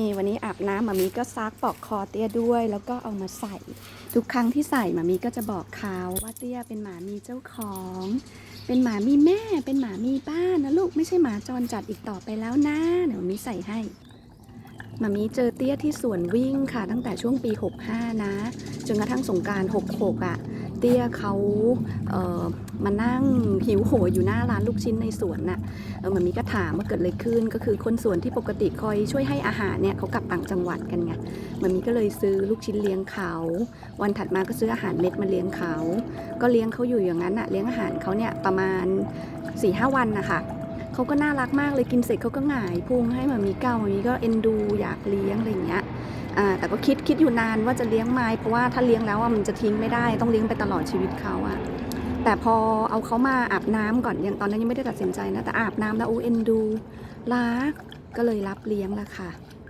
นี่วันนี้อาบน้ำมามีก็ซักปลอกคอเตี้ยด้วย แล้วก็เอามาใส่ ทุกครั้งที่ใส่มามีก็จะบอกเขาว่าเตี้ยเป็นหมามีเจ้าของ เป็นหมามีแม่ เป็นหมามีบ้านนะลูกไม่ใช่หมาจรจัดอีกต่อไปแล้วนะเดี๋ยวมามีใส่ให้มามีเจอเตี้ยที่สวนวิ่งค่ะ ตั้งแต่ช่วงปี 65 นะจนกระทั่งสงกราร 66อะ ตี้ยเขาเออมานั่งหิวโหยอยู่หน้าร้านลูกชิ้นในสวนน่ะเออมันมีก็ถามว่าเกิดอะไรขึ้น ก็คือคนสวนที่ปกติคอยช่วยให้อาหารเนี่ยเขากลับต่างจังหวัดกันไงมันมีก็เลยซื้อลูกชิ้นเลี้ยงเขา วันถัดมาก็ซื้ออาหารเม็ดมาเลี้ยงเขา ก็เลี้ยงเขาอยู่อย่างนั้นอะเลี้ยงอาหารเขาเนี่ยประมาณ4ี่ห้าวันนะคะเขาก็น่ารักมากเลยกินเสร็จเขาก็หงายพุงให้มันมีเก้ามันมีก็เอ็นดูอยากเลี้ยงอะไรอย่างเงี้ย แต่ก็คิดคิดอยู่นานว่าจะเลี้ยงไหมเพราะว่าถ้าเลี้ยงแล้วมันจะทิ้งไม่ได้ ต้องเลี้ยงไปตลอดชีวิตเขาอะแต่พอเอาเขามาอาบน้ำก่อนยังตอนนั้นยังไม่ได้ตัดสินใจนะแต่อาบน้ำแล้วอูเอ็นดูรักก็เลยรับเลี้ยงละค่ะ